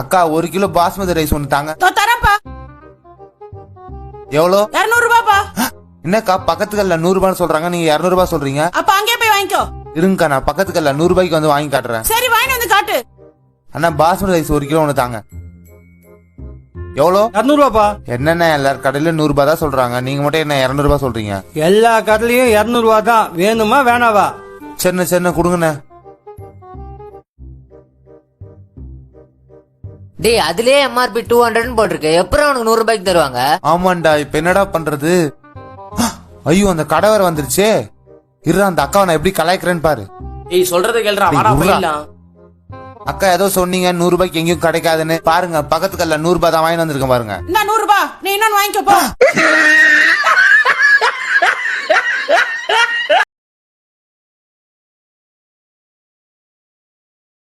அக்கா ஒரு kilo basmati rice ஒன்று தாங்க. தோ தரேன்ப்பா. எவ்வளோ? இருநூறு ரூபாப்பா என்னக்கா பக்கத்து கல்ல நூறு ரூபான்னு சொல்றாங்க. நீங்க இருநூறு ரூபாய் சொல்றீங்க? அப்ப அங்கேயே போய் வாங்கிக்கோ. இருங்கக்கா நான் பக்கத்து கல்ல நூறு ரூபாய்க்கு வந்து வாங்கி காட்டுறேன். சரி வாங்கி வந்து காட்டு. அண்ணா பாஸ்மதி ரைஸ் ஒரு கிலோ ஒன்று தாங்க. எவ்வளோ? இரநூறுவாப்பா என்னென்ன எல்லார் கடையில நூறு ரூபாய் தான் சொல்றாங்க. நீங்க மட்டும் என்ன இருநூறு ரூபாய் சொல்றீங்க? எல்லா கடையிலயும் இரநூறுவா தான். வேணுமா வேணாவா? சரிண்ணே சரிண்ணே கொடுங்கண்ணே. டேய் அதுலயே எம்ஆர்பி டூ ஹண்ட்ரட்னு போட்டிருக்கு. எப்பறம் அவனுக்கு நூறு ரூபாய்க்கு தருவாங்க? ஆமாண்டா இப்ப என்னடா பண்றது? ஐயோ அந்த கடை வேற வந்துருச்சே. இரு அந்த அக்காவை நான் எப்படி கலாய்க்கிறேன்னு பாரு. ஏய் சொல்றத வாடா டேய், போயிடலாம் அக்கா ஏதோ சொன்னீங்க நூறு ரூபாய்க்கு எங்கேயும் கிடைக்காதுன்னு. பாருங்க பக்கத்து கல்ல நூறு ரூபாய் தான் வாங்கி வந்திருக்கேன் பாருங்க. இந்த நூறு ரூபாய்? நீ இன்னொன்னு வாங்கிக்கோ போ.